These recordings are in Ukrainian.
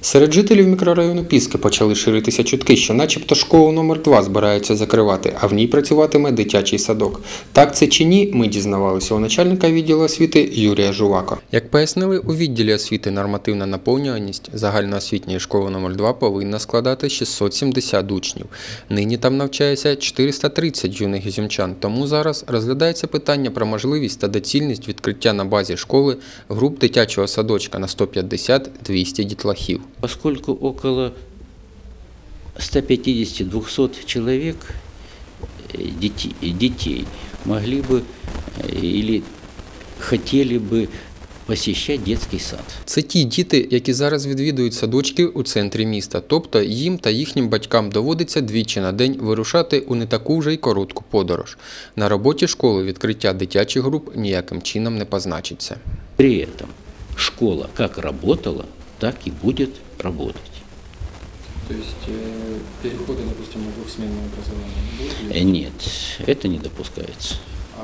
Серед жителів мікрорайону Піски почали ширитися чутки, що начебто школу номер 2 збираються закривати, а в ній працюватиме дитячий садок. Так це чи ні, ми дізнавалися у начальника відділу освіти Юрія Жувака. Як пояснили у відділі освіти нормативна наповнюваність загальноосвітньої школи номер 2 повинна складати 670 учнів. Нині там навчається 430 юних ізюмчан, тому зараз розглядається питання про можливість та доцільність відкриття на базі школи груп дитячого садочка на 150-200 дітлахів Поскольку около 150-200 человек э, детей, детей могли бы э, или хотели бы посещать детский сад. Це ті діти, які зараз відвідують садочки у центрі міста, тобто їм та їхнім батькам доводиться двічі на день вирушати у не таку вже й коротку подорож. На роботі школи відкриття дитячих груп ніяким чином не позначиться. При этом школа как работала, так и будет работать. То есть переходи, допустим, у двохсмінне образування Э, Нет, это не допускается.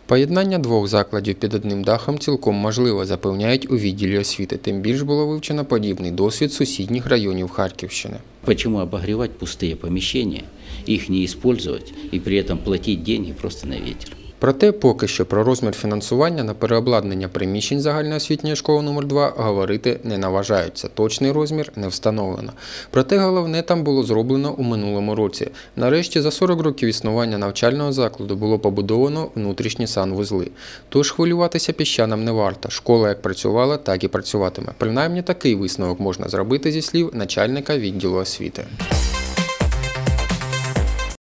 Поєднання двох закладів під одним дахом цілком можливо, запевняють у відділі освіти. Тим більш було вивчено подібний досвід сусідніх районів Харківщини. Почему обогревать пустые помещения, их не использовать и при этом платить деньги просто на ветер? Проте поки що про розмір фінансування на переобладнання приміщень загальноосвітньої школи номер 2 говорити не наважаються. Точний розмір не встановлено. Проте головне там було зроблено у минулому році. Нарешті за 40 років існування навчального закладу було побудовано внутрішні санвузли. Тож хвилюватися піщанам не варто. Школа як працювала, так і працюватиме. Принаймні такий висновок можна зробити зі слів начальника відділу освіти.